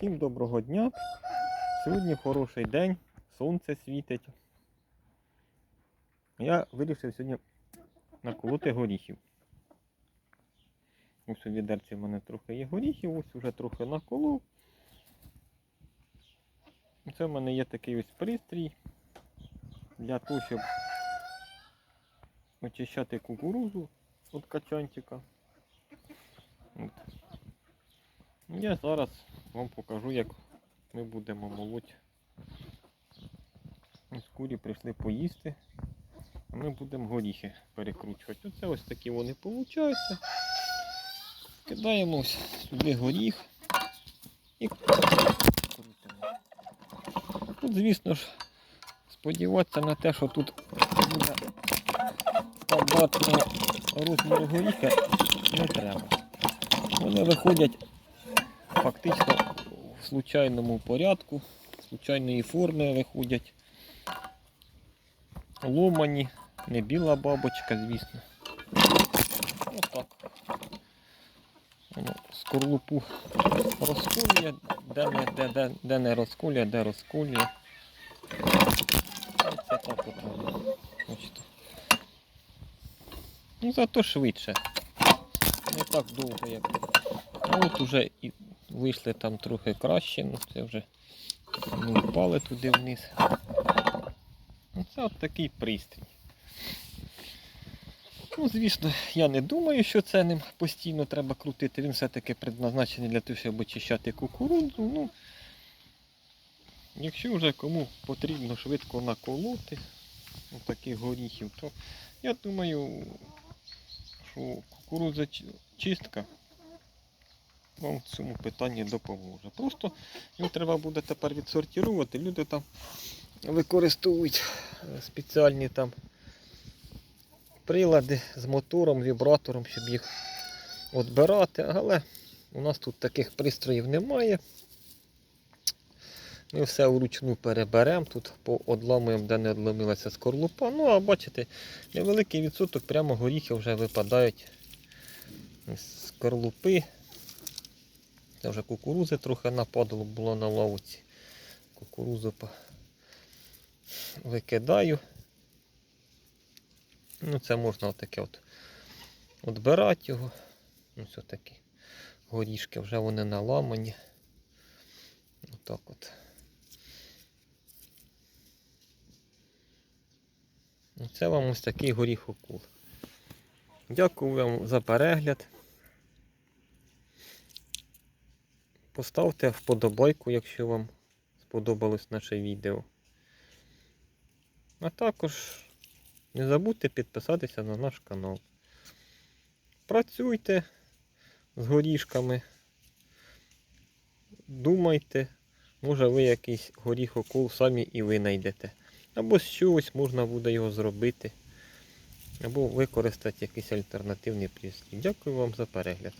Всім доброго дня. Сьогодні хороший день, сонце світить. Я вирішив сьогодні наколоти горіхів. Ось у відерці в мене трохи є горіхів, ось уже трохи наколов. Це в мене є такий ось пристрій для того, щоб очищати кукурузу від качанчика. От. Я зараз вам покажу, як ми будемо молоть. Ось курі прийшли поїсти, а ми будемо горіхи перекручувати. Оце ось такі вони получаються. Кидаємо сюди горіх і крутимо. Тут, звісно ж, сподіватися на те, що тут буде стандартного розміру горіха не треба. Вони виходять фактично в случайному порядку, случайної форми виходять. Ломані, не біла бабочка, звісно. Отак. Воно скорлупу розколює, де не, де, де, де не розколює, де розколює. Оце так от. Бачите. Ну зато швидше. Не так довго, як. А от уже і вийшли там трохи краще, ну це вже не впали туди вниз. Ну, Це от такий пристрій. Ну, звісно, я не думаю, що це ним постійно треба крутити. Він все-таки предназначений для того, щоб очищати кукурудзу. Ну, якщо вже кому потрібно швидко наколоти таких горіхів, то я думаю, що кукурудза чистка вам в цьому питанні допоможе. Просто його треба буде тепер відсортувати. Люди там використовують е, спеціальні там прилади з мотором, вібратором, щоб їх відбирати, але у нас тут таких пристроїв немає. Ми все вручну переберемо, тут поодламуємо, де не одломилася скорлупа. Ну, а бачите, невеликий відсоток прямо горіхи вже випадають з скорлупи. Це вже кукурузи трохи нападало було на лавці. Кукурузу викидаю. Ну, це можна отаке от відбирати його. Ну, все такі горішки вже вони наламані. Отак от. Ну, Це вам ось такий горіхокул. Дякую вам за перегляд. Поставте вподобайку, якщо вам сподобалось наше відео. А також не забудьте підписатися на наш канал. Працюйте з горішками. Думайте, може ви якийсь горіхокол самі і винайдете. Або з чогось можна буде його зробити. Або використати якийсь альтернативний прислід. Дякую вам за перегляд.